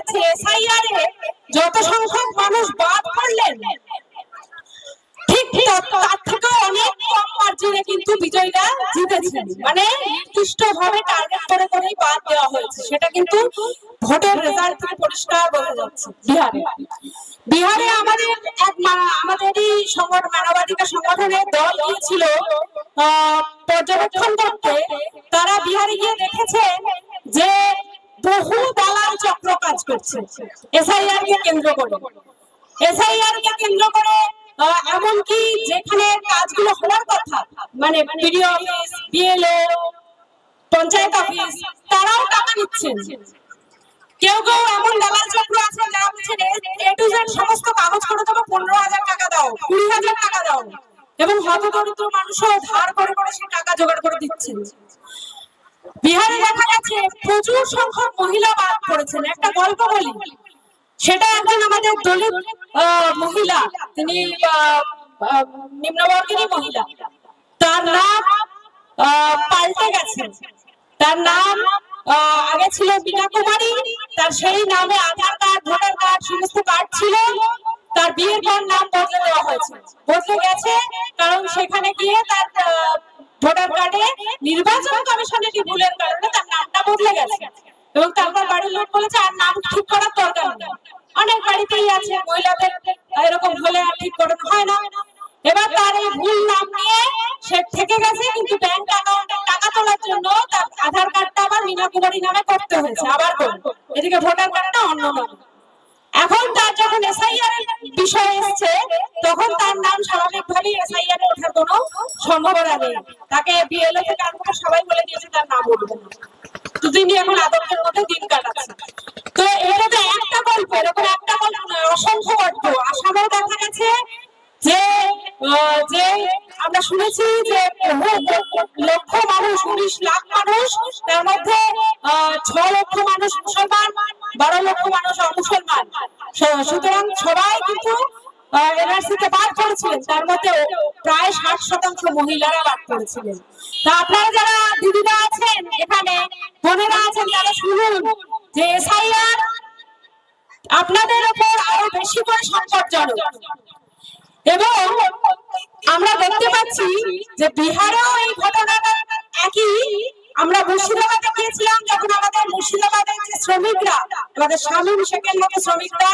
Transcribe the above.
যাচ্ছে এসআইআর যত সংখ্যক মানুষ বাদ পড়লেন মানে ভোটের পরিষ্কার বোঝা যাচ্ছে বিহারে। আমাদের এক আমাদেরই সংগঠন মানবাধিকার সংগঠনের দল গিয়েছিল পর্যবেক্ষণ করতে। তারা বিহারে গিয়ে দেখেছে যে বহু দালাল চক্র কাজ করছে। এসআইআর কেন্দ্র করে। এসআইআর কেন্দ্র করে এমনকি যেখানে কাজগুলো হওয়ার কথা মানে পঞ্চায়েত অফিস, তারাও টাকা নিচ্ছেন। কেউ কেউ এমন দালাল চক্র আছে যারা বলছেন এ টু জেড সমস্ত কাগজ করে দেবো পনেরো হাজার টাকা দাও, কুড়ি হাজার টাকা দাও। এবং হত দরিদ্র মানুষও ধার করে করে সে টাকা জোগাড় করে দিচ্ছেন। বিহারে দেখা গেছে প্রচুর সংখ্যক মহিলা বাদ পড়েছেন একটা গল্প বলি। সেটা একজন আমাদের দলিত মহিলা। তিনি নিম্নবর্গেরই মহিলা। তার নাম পাল্টে গেছে। তার নাম আগে ছিল বীণা কুমারী। তার সেই নামে আধার কার্ড, ভোটার কার্ড সমস্ত কার্ড ছিল। তার বিয়ের পর নাম বদলে দেওয়া হয়েছে। বদলে গেছে কারণ সেখানে গিয়ে তার নির্বাচন কমিশনের কি ভুলের কারণে তার নামটা বদলে গেছে। এবং তারপর বাড়ির লোক বলেছে, আর নাম ঠিক করার দরকার নেই। অনেক বাড়িতেই আছে, মহিলাদের এরকম হলে আর ঠিক করানো হয় না। এবার তার এই ভুল নাম নিয়ে সে থেকে গেছে, কিন্তু ব্যাংক অ্যাকাউন্টে টাকা তোলার জন্য তার আধার কার্ডটা আবার মিনা কুমারী নামে করতে হয়েছে। আবার এদিকে ভোটার কার্ডটা অন্য নামে। এখন তার যখন এসআইআর বিষয় এসেছে, তখন তার নাম স্বাভাবিকভাবেই এসআইআর কোনো সম্ভাবনা নেই। তাকে বিএলও থেকে আরম্ভ সবাই বলে দিয়েছে তার নাম না। তো তিনি এখন আতঙ্কের মধ্যে দিন কাটাচ্ছেন তো এটা তো একটা গল্প, এরকম একটা গল্প অসংখ্য গল্প। আসামেও দেখা গেছে যে যে আমরা শুনেছি যে লক্ষ মানুষ, উনিশ লাখ মানুষ, তার মধ্যে ছ লক্ষ মানুষ মুসলমান, বারো লক্ষ মানুষ অমুসলমান। সুতরাং সবাই কিন্তু এনআরসি তে বাদ তার প্রায় ষাট শতাংশ মহিলারা বাদ তা আপনারা যারা দিদিরা আছেন এখানে, বোনেরা আছেন, তারা শুনুন যে এসআইআর আপনাদের উপর আরও বেশি করে সংকটজনক। এবং আমরা দেখতে পাচ্ছি যে বিহারেও এই ঘটনাটা একই। আমরা মুর্শিদাবাদে গিয়েছিলাম, যখন আমাদের মুর্শিদাবাদের যে শ্রমিকরা, আমাদের স্বামী শেখের মতো শ্রমিকরা